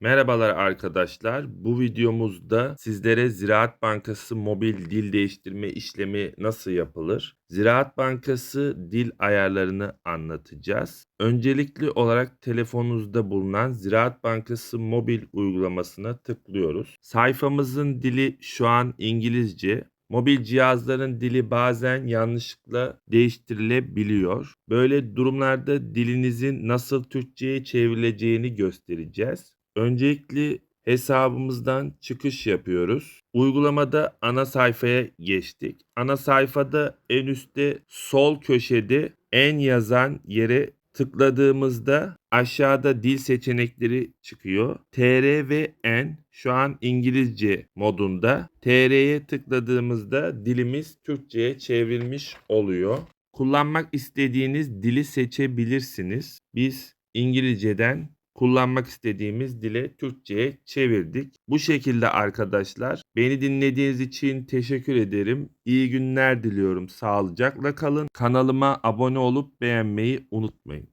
Merhabalar arkadaşlar. Bu videomuzda sizlere Ziraat Bankası mobil dil değiştirme işlemi nasıl yapılır? Ziraat Bankası dil ayarlarını anlatacağız. Öncelikli olarak telefonunuzda bulunan Ziraat Bankası mobil uygulamasına tıklıyoruz. Sayfamızın dili şu an İngilizce. Mobil cihazların dili bazen yanlışlıkla değiştirilebiliyor. Böyle durumlarda dilinizin nasıl Türkçe'ye çevrileceğini göstereceğiz. Öncelikli hesabımızdan çıkış yapıyoruz. Uygulamada ana sayfaya geçtik. Ana sayfada en üstte sol köşede en yazan yere tıkladığımızda aşağıda dil seçenekleri çıkıyor. TR ve N şu an İngilizce modunda. TR'ye tıkladığımızda dilimiz Türkçe'ye çevrilmiş oluyor. Kullanmak istediğiniz dili seçebilirsiniz. Biz İngilizceden kullanmak istediğimiz dile Türkçe'ye çevirdik. Bu şekilde arkadaşlar. Beni dinlediğiniz için teşekkür ederim. İyi günler diliyorum. Sağlıcakla kalın. Kanalıma abone olup beğenmeyi unutmayın.